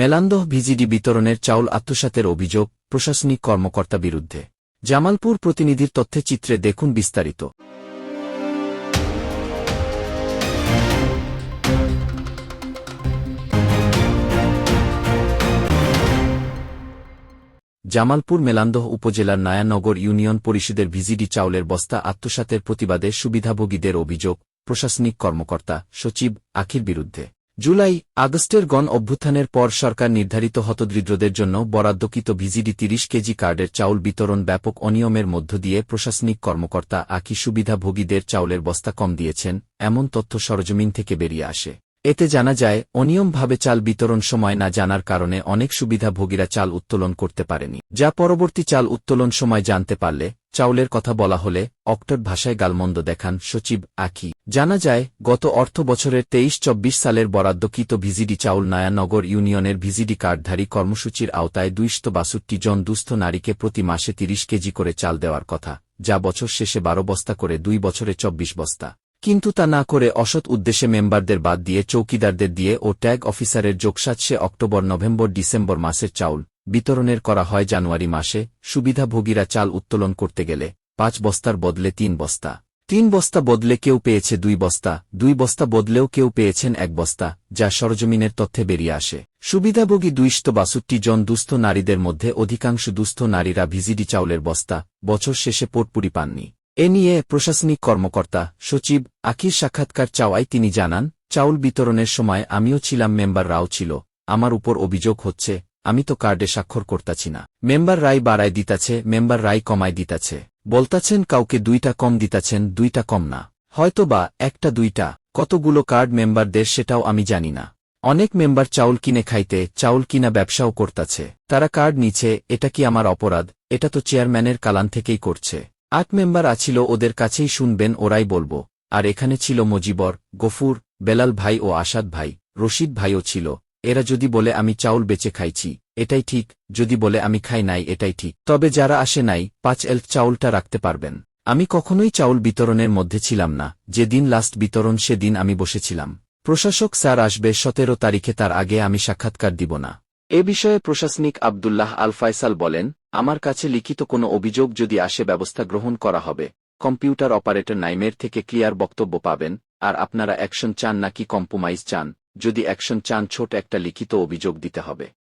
মেলান্দহ VGD বিতরণের চাউল আত্মসাতের অভিযোগ প্রশাসনিক কর্মকর্তা বিরুদ্ধে। জামালপুর প্রতিনিধির তথ্যে চিত্রে দেখুন বিস্তারিত। জামালপুর মেলান্দহ উপজেলার নায়ানগর ইউনিয়ন পরিষদের ভিজিডি চাউলের বস্তা আত্মসাতের প্রতিবাদে সুবিধাভোগীদের অভিযোগ প্রশাসনিক কর্মকর্তা সচিব আখির বিরুদ্ধে। জুলাই, আগস্টের গণ অভ্যুত্থানের পর সরকার নির্ধারিত হতদরিদ্রদের জন্য বরাদ্দকৃত ভিজিডি তিরিশ কেজি কার্ডের চাউল বিতরণ ব্যাপক অনিয়মের মধ্য দিয়ে প্রশাসনিক কর্মকর্তা আকি সুবিধাভোগীদের চাউলের বস্তা কম দিয়েছেন, এমন তথ্য সরজমিন থেকে বেরিয়ে আসে। এতে জানা যায়, অনিয়মভাবে চাল বিতরণ সময় না জানার কারণে অনেক সুবিধাভোগীরা চাল উত্তোলন করতে পারেনি। যা পরবর্তী চাল উত্তোলন সময় জানতে পারলে, চাউলের কথা বলা হলে, অক্টর ভাষায় গালমন্দ দেখান সচিব আকি। জানা যায়, গত অর্থ বছরের তেইশ চব্বিশ সালের বরাদ্দকৃত ভিজিডি চাউল নয়ানগর ইউনিয়নের ভিজিডি কার্ডধারী কর্মসূচির আওতায় দুইশত বাষট্টি জন দুস্থ নারীকে প্রতি মাসে তিরিশ কেজি করে চাল দেওয়ার কথা, যা বছর শেষে বারো বস্তা করে দুই বছরে চব্বিশ বস্তা। কিন্তু তা না করে অসৎ উদ্দেশ্যে মেম্বারদের বাদ দিয়ে চৌকিদারদের দিয়ে ও ট্যাগ অফিসারের যোগসাৎসে অক্টোবর, নভেম্বর, ডিসেম্বর মাসের চাউল বিতরণের করা হয় জানুয়ারি মাসে। সুবিধাভোগীরা চাল উত্তোলন করতে গেলে পাঁচ বস্তার বদলে তিন বস্তা। তিন বস্তা বদলে কেউ পেয়েছে দুই বস্তা। দুই বস্তা বদলেও কেউ পেয়েছেন এক বস্তা, যা সরজমিনের তথ্যে বেরিয়ে আসে। সুবিধাভোগী দুইশত বাষট্টি জন দুস্থ নারীদের মধ্যে অধিকাংশ দুস্থ নারীরা ভিজিডি চাউলের বস্তা। বছর শেষে পোটপুরি পাননি। এ নিয়ে প্রশাসনিক কর্মকর্তা সচিব আকির সাক্ষাৎকার চাওয়ায় তিনি জানান, চাউল বিতরণের সময় আমিও ছিলাম মেম্বার, রাও ছিল। আমার উপর অভিযোগ হচ্ছে, আমি তো কার্ডে স্বাক্ষর করতাছি না। মেম্বার রায় বাড়ায় দিতাছে, মেম্বার রায় কমায় দিতাছে। বলতাছেন, কাউকে দুইটা কম দিতাছেন, দুইটা কম না। হয়তো বা একটা দুইটা, কতগুলো কার্ড মেম্বারদের সেটাও আমি জানি না। অনেক মেম্বার চাউল কিনে খাইতে, চাউল কিনা ব্যবসাও করতাছে। তারা কার্ড নিচ্ছে এটা কি আমার অপরাধ? এটা তো চেয়ারম্যানের কালান থেকেই করছে। আট মেম্বার আছিল ওদের কাছেই শুনবেন ওরাই বলব। আর এখানে ছিল মজিবর, গফুর, বেলাল ভাই ও আসাদ ভাই, রশিদ ভাইও ছিল। এরা যদি বলে আমি চাউল বেচে খাইছি, এটাই ঠিক, যদি বলে আমি খাই নাই, এটাই ঠিক। তবে যারা আসে নাই, পাঁচ এলফ চাউলটা রাখতে পারবেন। আমি কখনোই চাউল বিতরণের মধ্যে ছিলাম না, যেদিন লাস্ট বিতরণ সেদিন আমি বসেছিলাম। প্রশাসক স্যার আসবে সতেরো তারিখে, তার আগে আমি সাক্ষাৎকার দিব না। এ বিষয়ে প্রশাসনিক আবদুল্লাহ আল ফায়সাল বলেন আমার কাছে লিখিত কোনো অভিযোগ যদি আসে ব্যবস্থা গ্রহণ করা হবে। কম্পিউটার অপারেটর নাইমের থেকে ক্লিয়ার বক্তব্য পাবেন, আর আপনারা অ্যাকশন চান নাকি কম্প্রোমাইজ চান, যদি অ্যাকশন চান ছোট একটা লিখিত অভিযোগ দিতে হবে।